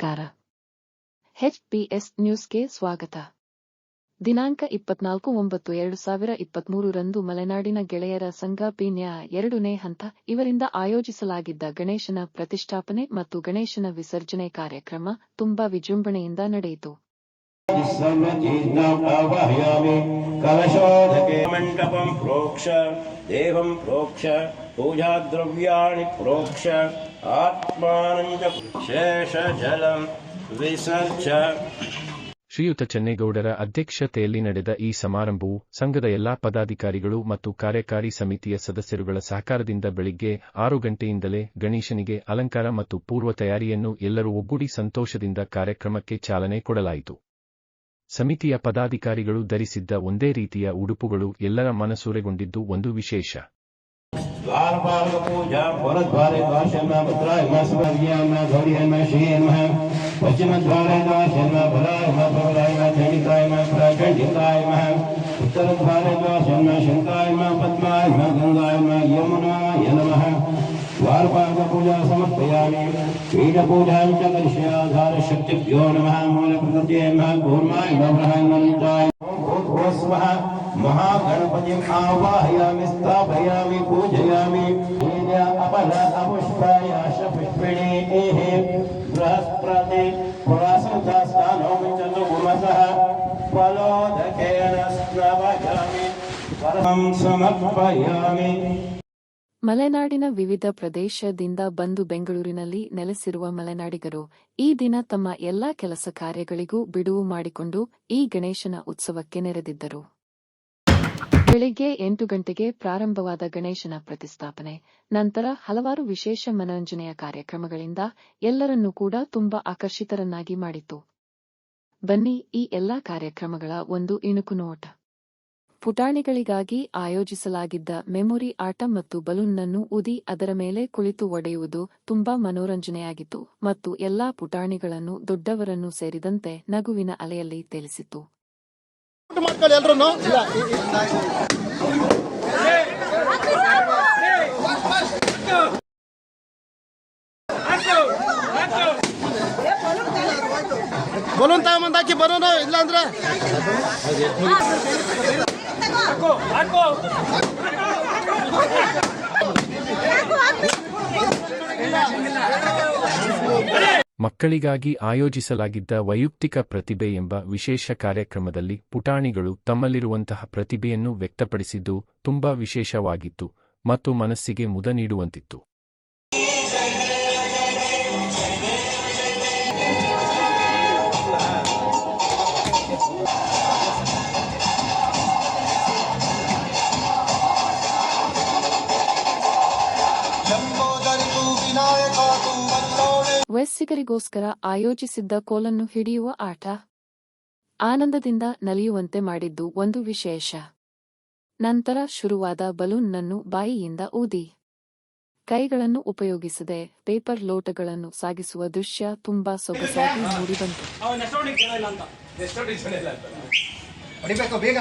ನಮಸ್ಕಾರ. ಎಚ್ಪಿಎಸ್ ನ್ಯೂಸ್ಗೆ ಸ್ವಾಗತ. ದಿನಾಂಕ ಇಪ್ಪತ್ನಾಲ್ಕು ಒಂಬತ್ತು ಎರಡು ಸಾವಿರ ಇಪ್ಪತ್ಮೂರರಂದು ಮಲೆನಾಡಿನ ಗೆಳೆಯರ ಸಂಘ ಪೀಣ್ಯ ಎರಡನೇ ಹಂತ ಇವರಿಂದ ಆಯೋಜಿಸಲಾಗಿದ್ದ ಗಣೇಶನ ಪ್ರತಿಷ್ಠಾಪನೆ ಮತ್ತು ಗಣೇಶನ ವಿಸರ್ಜನೆ ಕಾರ್ಯಕ್ರಮ ತುಂಬಾ ವಿಜೃಂಭಣೆಯಿಂದ ನಡೆಯಿತು. ಮಂಟಪಂ ಪ್ರೋಕ್ಷ ದೇವಂ ಪ್ರೋಕ್ಷ, ಪೂಜಾದ್ರವ್ಯಾಣಿ ಪ್ರೋಕ್ಷ ಶ್ರೀಯುತ ಚೆನ್ನೇಗೌಡರ ಅಧ್ಯಕ್ಷತೆಯಲ್ಲಿ ನಡೆದ ಈ ಸಮಾರಂಭವು ಸಂಘದ ಎಲ್ಲಾ ಪದಾಧಿಕಾರಿಗಳು ಮತ್ತು ಕಾರ್ಯಕಾರಿ ಸಮಿತಿಯ ಸದಸ್ಯರುಗಳ ಸಹಕಾರದಿಂದ ಬೆಳಿಗ್ಗೆ ಆರು ಗಂಟೆಯಿಂದಲೇ ಗಣೇಶನಿಗೆ ಅಲಂಕಾರ ಮತ್ತು ಪೂರ್ವ ತಯಾರಿಯನ್ನು ಎಲ್ಲರೂ ಒಗ್ಗೂಡಿ ಸಂತೋಷದಿಂದ ಕಾರ್ಯಕ್ರಮಕ್ಕೆ ಚಾಲನೆ ಕೊಡಲಾಯಿತು. ಸಮಿತಿಯ ಪದಾಧಿಕಾರಿಗಳು ಧರಿಸಿದ್ದ ಒಂದೇ ರೀತಿಯ ಉಡುಪುಗಳು ಎಲ್ಲರ ಮನಸೂರೆಗೊಂಡಿದ್ದು ಒಂದು ವಿಶೇಷ. पूजा पुरद्वारे द्वाशम पुत्राय मस्वर्याम में श्रीयम में द्वाशम में उत्तर द्वारे प्रचण्डिकाय में शंकाय में पद्माय गङ्गाय यमुनाय नमः द्वारपालपूजा समर्पयामि पीठपूजां च करिष्याधारशक्तिभ्यो नमः मूलप्रकृत्यै नमः भूर्माय नमः नन्दाय भूत्वस्वः महागणपतिम् आवाहयामि स्थापयामि पूजयामि वीर्य अपल अपुष्पाय पुष्पिणीः बृहस्पति पुरासुतास्तानो चतुर्मसः फलोदकेन स्नवयामि परमं समर्पयामि ಮಲೆನಾಡಿನ ವಿವಿಧ ಪ್ರದೇಶದಿಂದ ಬಂದು ಬೆಂಗಳೂರಿನಲ್ಲಿ ನೆಲೆಸಿರುವ ಮಲೆನಾಡಿಗರು ಈ ದಿನ ತಮ್ಮ ಎಲ್ಲಾ ಕೆಲಸ ಕಾರ್ಯಗಳಿಗೂ ಬಿಡುವು ಮಾಡಿಕೊಂಡು ಈ ಗಣೇಶನ ಉತ್ಸವಕ್ಕೆ ನೆರೆದಿದ್ದರು ಬೆಳಿಗ್ಗೆ ಎಂಟು ಗಂಟೆಗೆ ಪ್ರಾರಂಭವಾದ ಗಣೇಶನ ಪ್ರತಿಷ್ಠಾಪನೆ, ನಂತರ ಹಲವಾರು ವಿಶೇಷ ಮನರಂಜನೆಯ ಕಾರ್ಯಕ್ರಮಗಳಿಂದ ಎಲ್ಲರನ್ನೂ ಕೂಡ ತುಂಬಾ ಆಕರ್ಷಿತರನ್ನಾಗಿ ಮಾಡಿತು. ಬನ್ನಿ ಈ ಎಲ್ಲಾ ಕಾರ್ಯಕ್ರಮಗಳ ಒಂದು ಇಣುಕು ನೋಟ. ಪುಟಾಣಿಗಳಿಗಾಗಿ ಆಯೋಜಿಸಲಾಗಿದ್ದ ಮೆಮೊರಿ ಆಟ ಮತ್ತು ಬಲೂನ್ನನ್ನು ಉದಿ ಅದರ ಮೇಲೆ ಕುಳಿತು ಒಡೆಯುವುದು ತುಂಬಾ ಮನೋರಂಜನೆಯಾಗಿತ್ತು ಮತ್ತು ಎಲ್ಲಾ ಪುಟಾಣಿಗಳನ್ನು ದೊಡ್ಡವರನ್ನು ಸೇರಿದಂತೆ ನಗುವಿನ ಅಲೆಯಲ್ಲಿ ತೇಲಿಸಿತು. ಬಲೂನ್ ತಗೊಂಬಂದ್ ಹಾಕಿ, ಬಲೂನ್ ಇಲ್ಲ ಅಂದ್ರೆ? ಮಕ್ಕಳಿಗಾಗಿ ಆಯೋಜಿಸಲಾಗಿದ್ದ ವೈಯಕ್ತಿಕ ಪ್ರತಿಭೆ ಎಂಬ ವಿಶೇಷ ಕಾರ್ಯಕ್ರಮದಲ್ಲಿ ಪುಟಾಣಿಗಳು ತಮ್ಮಲ್ಲಿರುವಂತಹ ಪ್ರತಿಭೆಯನ್ನು ವ್ಯಕ್ತಪಡಿಸಿದ್ದು ತುಂಬಾ ವಿಶೇಷವಾಗಿತ್ತು ಮತ್ತು ಮನಸ್ಸಿಗೆ ಮುದ ನೀಡುವಂತಿತ್ತು. ವಯಸ್ಸಿಗರಿಗೋಸ್ಕರ ಆಯೋಜಿಸಿದ್ದ ಕೋಲನ್ನು ಹಿಡಿಯುವ ಆಟ. ಆನಂದದಿಂದ ನಲಿಯುವಂತೆ ಮಾಡಿದ್ದು ಒಂದು ವಿಶೇಷ. ನಂತರ ಶುರುವಾದ ಬಲೂನ್ನನ್ನು ಬಾಯಿಯಿಂದ ಊದಿ. ಕೈಗಳನ್ನು ಉಪಯೋಗಿಸದೆ ಪೇಪರ್ ಲೋಟಗಳನ್ನು ಸಾಗಿಸುವ ದೃಶ್ಯ ತುಂಬಾ ಸೊಗಸಾಗಿ ಮೂಡಿಬಂತು. ಬೇಗ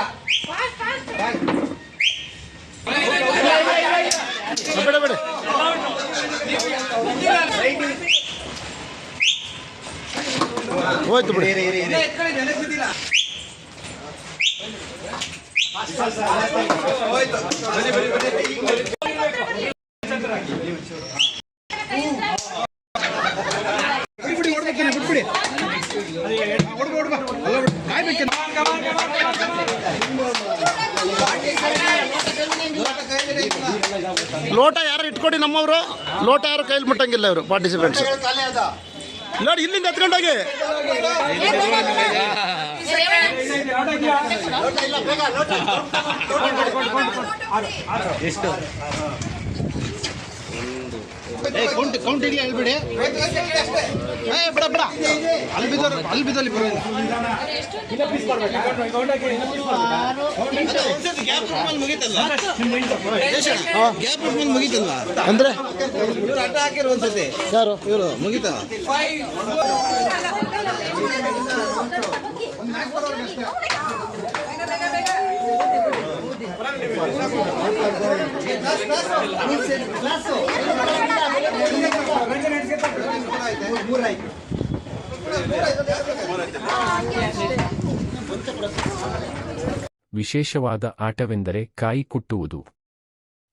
ಬಿಡ ಬಿಡಿ ಹೋಯ್ತು ಬಿಡಿ. ಬಿಟ್ಬಿಡಿ ಲೋಟ ಯಾರು ಇಟ್ಕೊಡಿ ನಮ್ಮವರು? ಲೋಟ ಯಾರು ಕೈಲಿ ಮುಟ್ಟಂಗಿಲ್ಲ ಇವರು ಪಾರ್ಟಿಸಿಪೆಂಟ್ಸ್ ನೋಡಿ ಇಲ್ಲಿಂದ ಎತ್ಕೊಂಡೋಗಿ ಕೌಂಟ್ ಕೌಂಟ್ ಇರ್ಲಿ ಹೇಳ್ಬಿಡಿ. ಏ ಬಿಡ ಬಿಡ. ಅಲ್ಲಿ ಬಿದ್ದೋರು ಅಲ್ಲಿ ಬಿದ್ದಲ್ಲಿ ಅಂದ್ರೆ? ಯಾರು? ಇವರು ಮುಗಿತ? ವಿಶೇಷವಾದ ಆಟವೆಂದರೆ ಕಾಯಿ ಕುಟ್ಟುವುದು.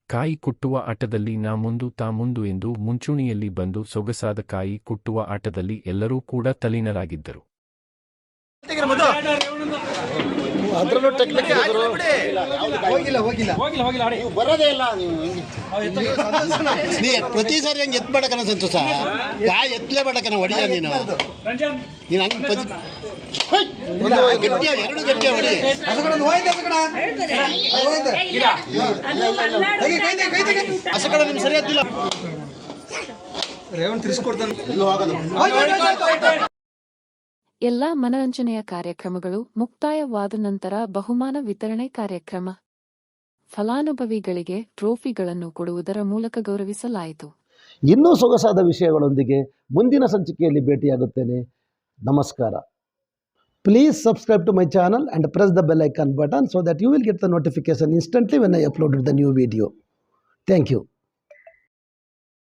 ಕಾಯಿ ಕುಟ್ಟುವ ಆಟದಲ್ಲಿ ನಾ ಮುಂದು ತಾ ಮುಂದು ಎಂದು ಮುಂಚೂಣಿಯಲ್ಲಿ ಬಂದು ಸೊಗಸಾದ ಕಾಯಿ ಕುಟ್ಟುವ ಆಟದಲ್ಲಿ ಎಲ್ಲರೂ ಕೂಡ ತಲೀನರಾಗಿದ್ದರು ಹೋಗಿಲ್ಲ ಹೋಗಿಲ್ಲ. ಬರೋದೇ ಇಲ್ಲ ನೀವು ನೀ ಪ್ರತಿ ಸಾರಿ ಹಂಗೆ ಎತ್ಬೇಡಕನ ಸಂತೋಷ. ಯಾ ಎತ್ತಲೇಬೇಡಕನ ಹೊಡಿಯ ನೀನು ನೀನು. ಹಂಗೆ ಪದಿ ಹೊಯ್! ಒಂದು ಗಟ್ಟಿಯ ಎರಡು ಗಟ್ಟಿಯ ಹೊಡಿ. ಹಸಕಡ ನಿಮ್ಗೆ ಸರಿ ಹತ್ತಿಲ್ಲ ರೇವಣ್ ತಿರ್ಸ್ಕೊಡ್ತಾನೆ. ಹೋಗೋದು. ಎಲ್ಲಾ ಮನರಂಜನೆಯ ಕಾರ್ಯಕ್ರಮಗಳು ಮುಕ್ತಾಯವಾದ ನಂತರ ಬಹುಮಾನ ವಿತರಣೆ ಕಾರ್ಯಕ್ರಮ. ಫಲಾನುಭವಿಗಳಿಗೆ ಟ್ರೋಫಿಗಳನ್ನು ಕೊಡುವುದರ ಮೂಲಕ ಗೌರವಿಸಲಾಯಿತು. ಇನ್ನೂ ಸೊಗಸಾದ ವಿಷಯಗಳೊಂದಿಗೆ ಮುಂದಿನ ಸಂಚಿಕೆಯಲ್ಲಿ ಭೇಟಿಯಾಗುತ್ತೇನೆ. ನಮಸ್ಕಾರ. Please subscribe to my channel and press the bell icon button so that you will get the notification instantly when I uploaded the new video thank you.